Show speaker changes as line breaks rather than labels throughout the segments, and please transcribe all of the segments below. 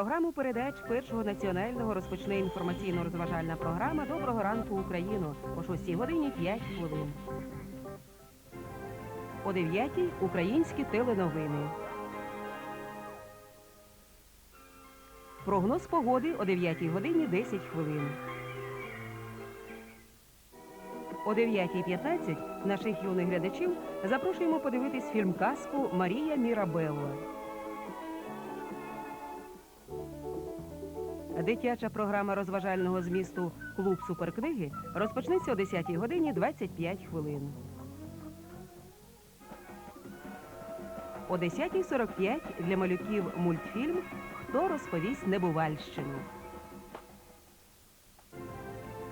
4 січня програму передач першого національного розпочне інформаційно-розважальна програма Доброго ранку Україну о 6 годині 5 хвилин. О 9 українські теленовини. Прогноз погоди о 9 годині 10 хвилин. О 9.15 наших юних глядачів запрошуємо подивитись фільм казку Марія Мірабелло. Дитяча програма розважального змісту Клуб суперкниги розпочнеться о 10 годині 25 хвилин. О 10.45 для малюків мультфільм Хто розповість небувальщину.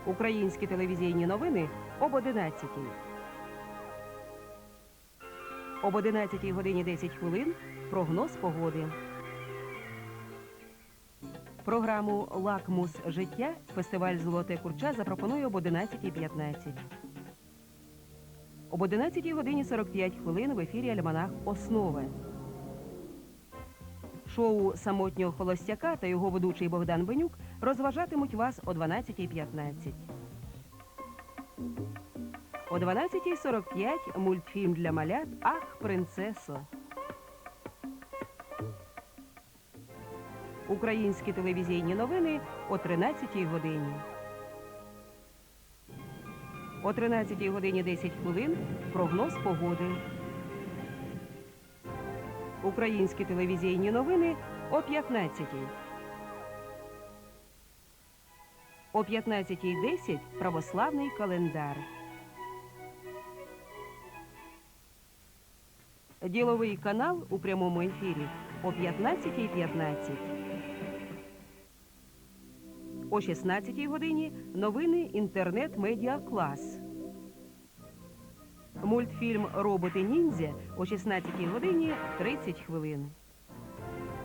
Українські телевізійні новини об 11. Об 11 годині 10 хвилин прогноз погоди. Програму Лакмус життя фестиваль Золоте курча запропонує об 11.15. Об 11 годині 45 хвилин в ефірі Альманах Основа. Шоу самотнього холостяка та його ведучий Богдан Бенюк розважатимуть вас о 12.15. О 12.45 мультфільм для малят Ах, принцесо. Українські телевізійні новини о 13 годині. О 13-й годині 10 хвилин прогноз погоди. Українські телевізійні новини о 15. О 15.10 православний календар. Діловий канал у прямому ефірі о 15.15. О 16 годині новини інтернет-медіа клас. Мультфільм Роботи ніндзя о 16 годині 30 хвилин.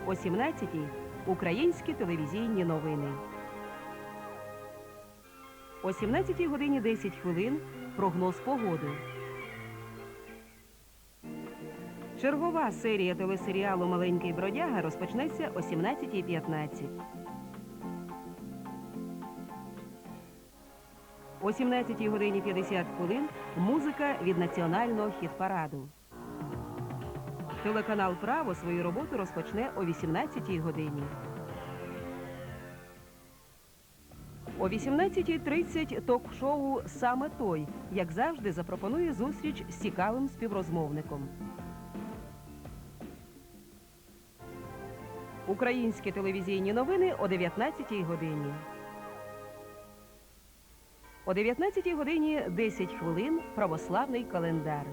О 17 українські телевізійні новини. О 17 годині 10 хвилин прогноз погоди. Чергова серія телесеріалу Маленький бродяга розпочнеться о 17.15. О 17 годині 50 хвилин музика від національного хіт-параду. Телеканал Право свою роботу розпочне о 18 годині. О 18.30 ток-шоу Саме той, як завжди, запропонує зустріч з цікавим співрозмовником. Українські телевізійні новини о 19-й годині. О 19 годині 10 хвилин православний календар.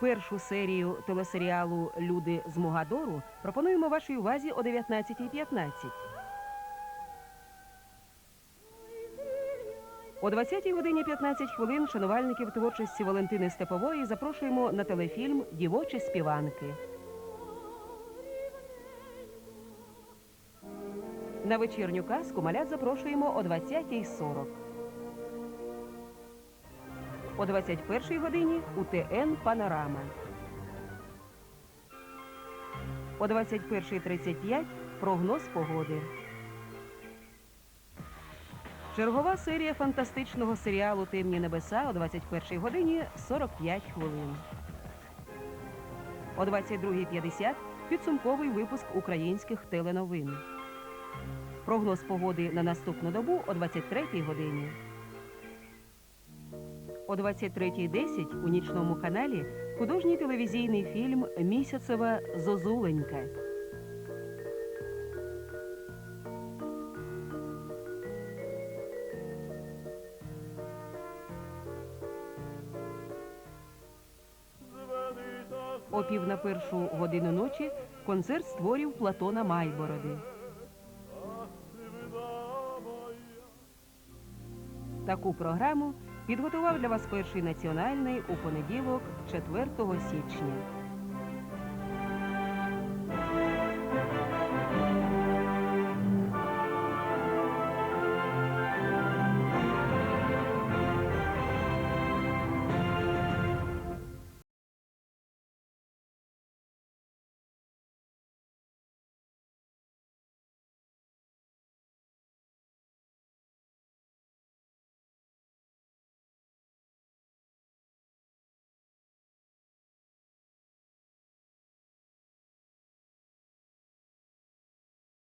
Першу серію телесеріалу Люди з Мугадору пропонуємо вашій увазі о 19.15. О 20-й годині 15 хвилин шанувальників творчості Валентини Степової запрошуємо на телефільм Дівочі співанки. На вечірню казку малят запрошуємо о 20.40. О 21-й годині УТН Панорама. О 21.35 прогноз погоди. Чергова серія фантастичного серіалу Темні небеса о 21 годині 45 хвилин. О 22.50 підсумковий випуск українських теленовин. Прогноз погоди на наступну добу о 23 годині. О 23.10 у нічному каналі художній телевізійний фільм Місяцева Зозуленька. О пів на першу годину ночі концерт створів Платона Майбороди. Таку програму підготував для вас перший національний у понеділок, 4 січня.